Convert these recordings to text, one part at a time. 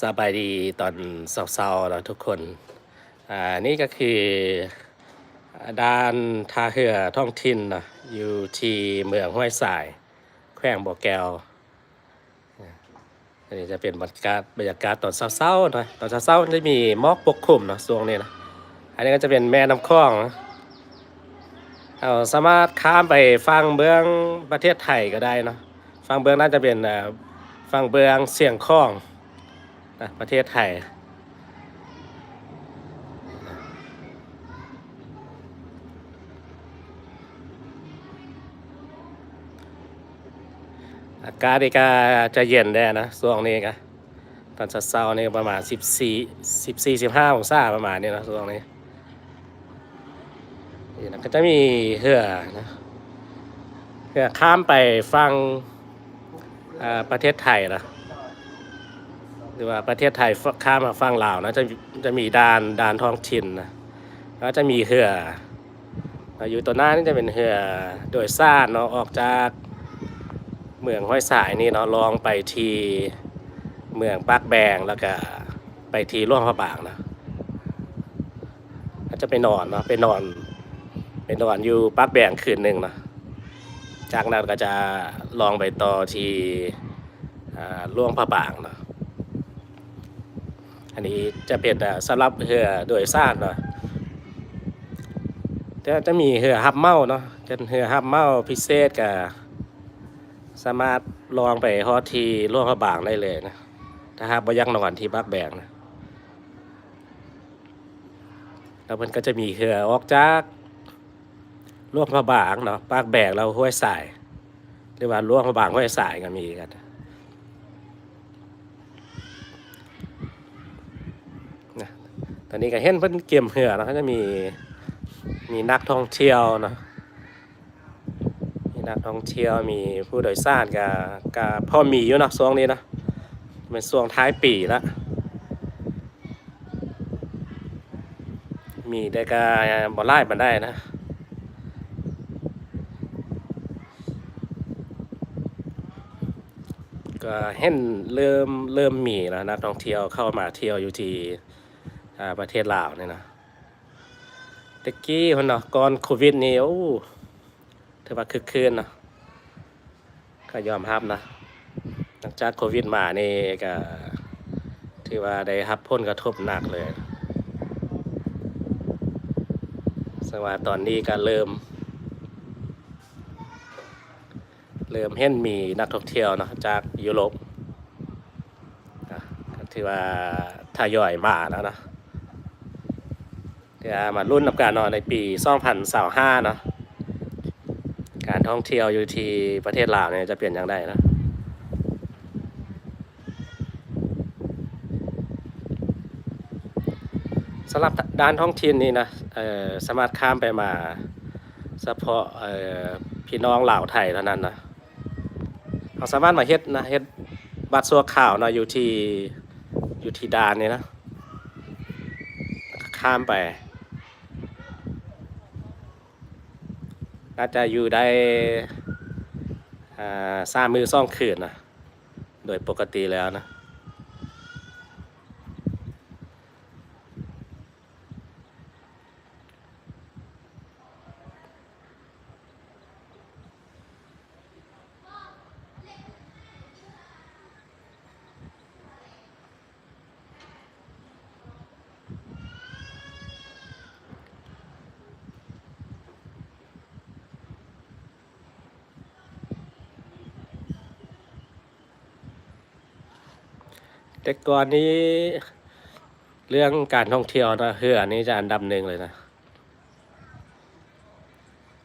สบายดีตอนเศร้าๆแล้วทุกคน อ่า นี่ก็คือด้านท่าเรือท้องถิ่นนะอยู่ที่เมืองห้วยสาย แขวงบ่อแก้วอันนี้จะเป็นบรรยากาศบรรยากาศตอนเศร้าๆหน่อยตอนเศร้าๆจะมีหมอกปกคลุมนะช่วงนี้นะ อันนี้ก็จะเป็นแม่น้ำคลองนะเราสามารถข้ามไปฟังเบื้องประเทศไทยก็ได้นะฟังเบื้องน่าจะเป็นอ่าฟังเบื้องเสียงคลอง ประเทศไทย อากาศนี่ก็จะเย็นได้นะช่วงนี้ก็ตอนเช้าๆนี่ประมาณ 14 14 15องศาประมาณนี้นะช่วงนี้นี่นะก็จะมีเรือนะเรือข้ามไปฟังประเทศไทยนะ หรือว่าประเทศไทยข้ามมาฟังลาวนะจะจะมีด่านด่านท้องถิ่นนะแล้วจะมีเรืออยู่ตัวหน้านี่จะเป็นเรือโดยสารเนาะออกจากเมืองห้อยสายนี่เนาะลองไปทีเมืองปากแบงแล้วก็ไปทีร่วงพระบางนะก็จะไปนอนเนาะไปนอนไปนอนอยู่ปากแบงคืนหนึ่งเนาะจากนั้นก็จะลองไปต่อที่อ่าร่วงพระบางเนาะ อันนี้จะเป็นสำหรับเรือโดยสารเนาะจะจะมีเรือฮับเมาเนาะจะเรือฮับเมาพิเศษกับสามารถลองไปฮอที่ร่วงพระบางได้เลยนะถ้าหากว่ายังนอนที่บักแบงนะแล้วมันก็จะมีเรือออกจากร่วงพระบางเนาะปากแบงเราห้วยสาย หรือว่าร่วงพระบางห้วยสายก็มีกันนะ ตอนนี้ก็เห็นเพิ่นเก็บเรือแล้วก็จะมีมีนักท่องเที่ยวเนาะมีนักท่องเที่ยวมีผู้โดยสารกับกับพ่อมีอยู่นะช่วงนี้นะเป็นช่วงท้ายปีแล้วมีได้ก็บ่ไล่มันได้นะก็เห็นเริ่มเริ่มมีแล้วนักท่องเที่ยวเข้ามาเที่ยวอยู่ที่ ประเทศลาวเนี่ยนะตะกี้คนเนาะก่อนโควิดนี่โอ้ถือว่าคึกคืนเนาะก็ยอมรับนะหลังจากโควิดมานี่ก็ถือว่าได้รับผลกระทบหนักเลยซึ่งว่าตอนนี้ก็เริ่ม เริ่มเห็นมีนักท่องเที่ยวเนาะจากยุโรปนะก็ถือว่าทยอยมาแล้วนะ เดี๋ยวมารุ่นกับการนอนในปี2025เนาะการท่องเที่ยวอยู่ที่ประเทศลาวเนี่ยจะเปลี่ยนอย่างไรนะสำหรับด้านท้องถิ่นนี่นะสามารถข้ามไปมาเฉพาะพี่น้องลาวไทยเท่านั้นนะเราสามารถมาเฮ็ดนะเฮ็ดบัตรสัวข่าวนะอยู่ที่อยู่ที่ด่านนี่นะข้ามไป น่าจะอยู่ได้อ่าสามมือซ่องคืนนะโดยปกติแล้วนะ แต่ก่อนนี้เรื่องการท่องเที่ยวนะเฮือนี้จะอันดับหนึ่งเลยนะ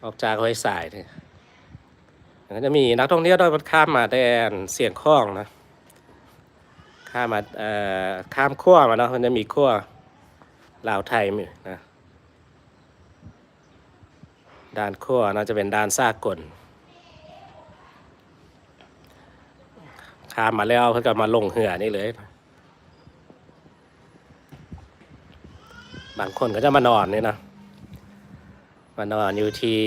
ออกจากห้วยสายเนี่ยมันก็จะมีนักท่องเที่ยวด้วยมันข้ามมาแดนเสียงคล้องนะ ข้ามมาเอ่อข้ามขั้วมาเนาะมันจะมีขั้วลาวไทยมีนะ ด้านขั้วน่าจะเป็นด้านซากลข้ามมาแล้วเพื่อก็มาลงเหือนี่เลย บางคนก็จะมานอนนี่นะมานอนอยู่ที่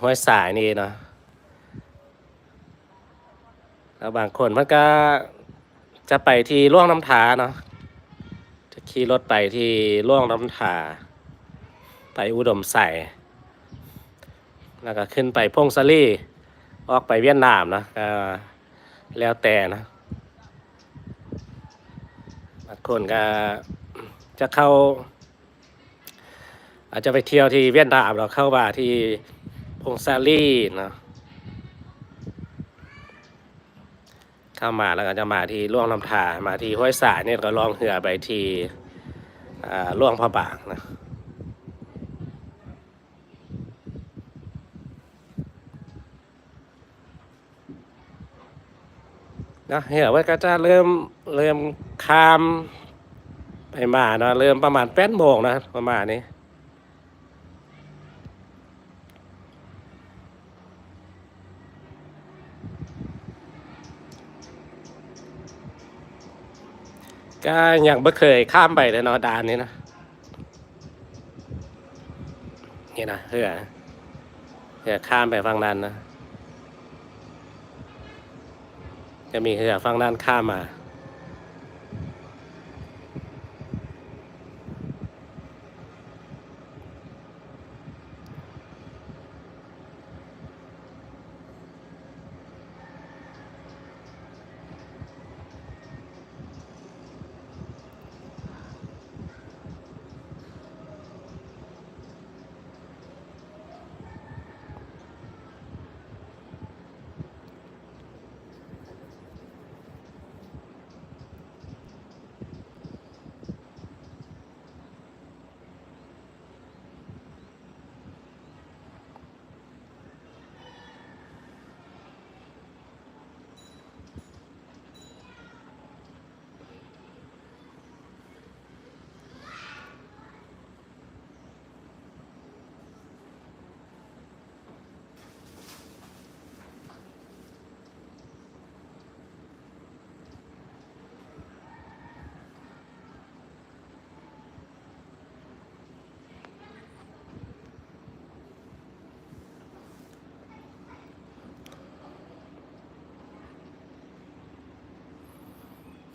ห้วยสายนี่เนาะแล้วบางคนมันก็จะไปที่ล่วงน้ำทาเนาะจะขี่รถไปที่ล่วงน้ำทา ไปอุดมใส่แล้วก็ขึ้นไปพงซาลีออกไปเวียดนามนะก็แล้วแต่นะบางคนก็จะเข้า อาจจะไปเที่ยวที่เวียดนามเราเข้ามาที่พงซาลีเนาะเข้ามาแล้วก็จะมาที่ล่วงลำธารมาที่ห้วยสายเนี่ยก็ลองเหือไปที่ล่วงพระบางนะนะเหี่ยว่าก็จะเริ่มเริ่มขามไปมาเนาะเริ่มประมาณแปดโมงนะประมาณนี้ ก็ยังไม่เคยข้ามไปเลยเนาะดานนี้นะนี่นะเพื่อเพื่อข้ามไปฝั่งนั้นนะ จะมีเรือฝั่งด้านข้ามมา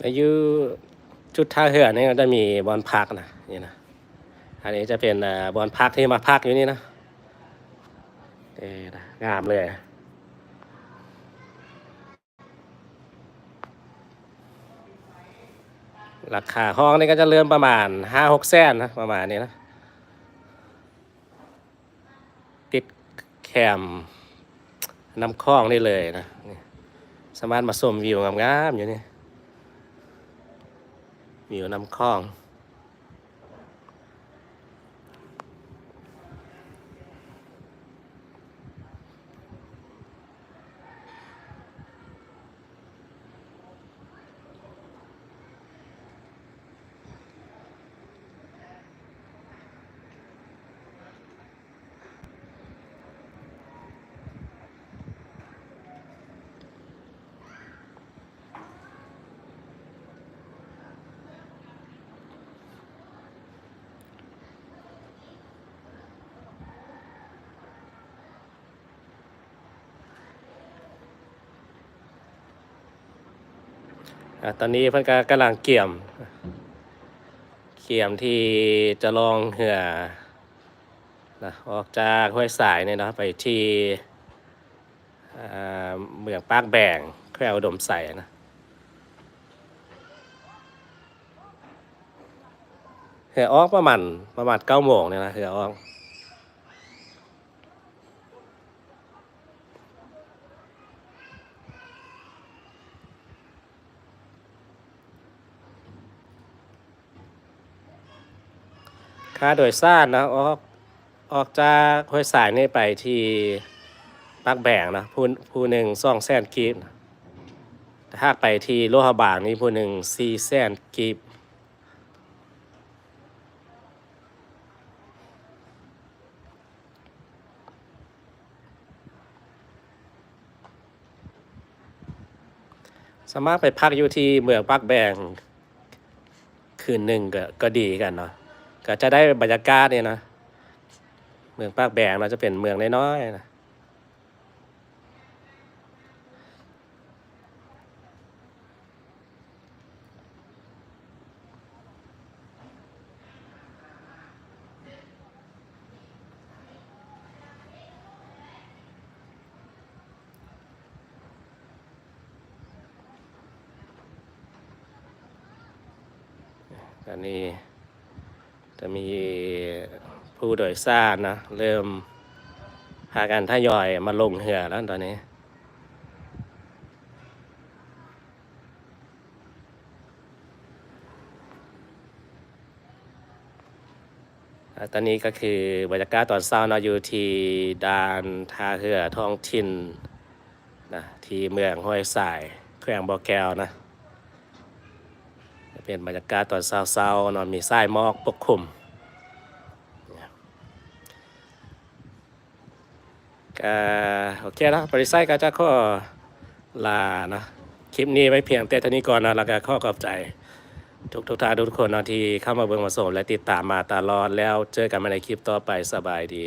อายุจุดท่าเรือนี่ก็จะมีบอลพักนะนี่นะอันนี้จะเป็นบอลพักที่มาพักอยู่นี่นะเอ๊นะงามเลยราคาห้องนี่ก็จะเริ่มประมาณห้าหกแสนนะประมาณนี้นะ ติดแคมน้ำคลองนี่เลยนะสามารถมาชมวิวงามๆอยู่นี่ มีวน้ำคลอง ตอนนี้เพิ่นก็กำลังเกี่ยม เกี่ยมที่จะลองเหือนะออกจากห้วยสายเนี่ยนะไปที่เมืองปากแบ่งแควอุดมใส่นะเหือออกประมาณประมาณเก้าโมงเนี่ยนะเหือออก ค่าโดยสารนะออกออกจากห้วยสายนี่ไปที่ปากแบ่งนะผู้ผู้หนึ่งสองแสนกีบถ้าไปที่โลหะบางนี่ผู้หนึ่งสี่แสนกีบสามารถไปพักอยู่ที่เมืองปากแบ่งคืนหนึ่งก็ก็ดีกันเนาะ ก็จะได้บรรยากาศเนี่ยนะเมืองปากแบงเราจะเป็นเมืองน้อยๆนะอันนี้ จะมีผู้โดยสารนะเริ่มพากันทยอยมาลงเรือแล้วตอนนี้ ตอนนี้ก็คือบรรยากาศตอนเช้าเนาะอยู่ที่ด่านท่าเรือท้องถิ่นนะที่เมืองห้วยสายแขวงบ่อแก้วนะ เป็นบรรยากาศตอนเช้าๆนาะมีสายหมอกปกคลุมก็โอเคนะบริษัทก็จะข้อลานะคลิปนี้ไว้เพียงแต่เท่านี้ก่อนนะแล้วก็ข้อขอบใจ ทุกทุกท่านทุกคนนะที่เข้ามาเบิ่งมาชมและติดตามมาตลอดแล้วเจอกันม่ในคลิปต่อไปสบายดี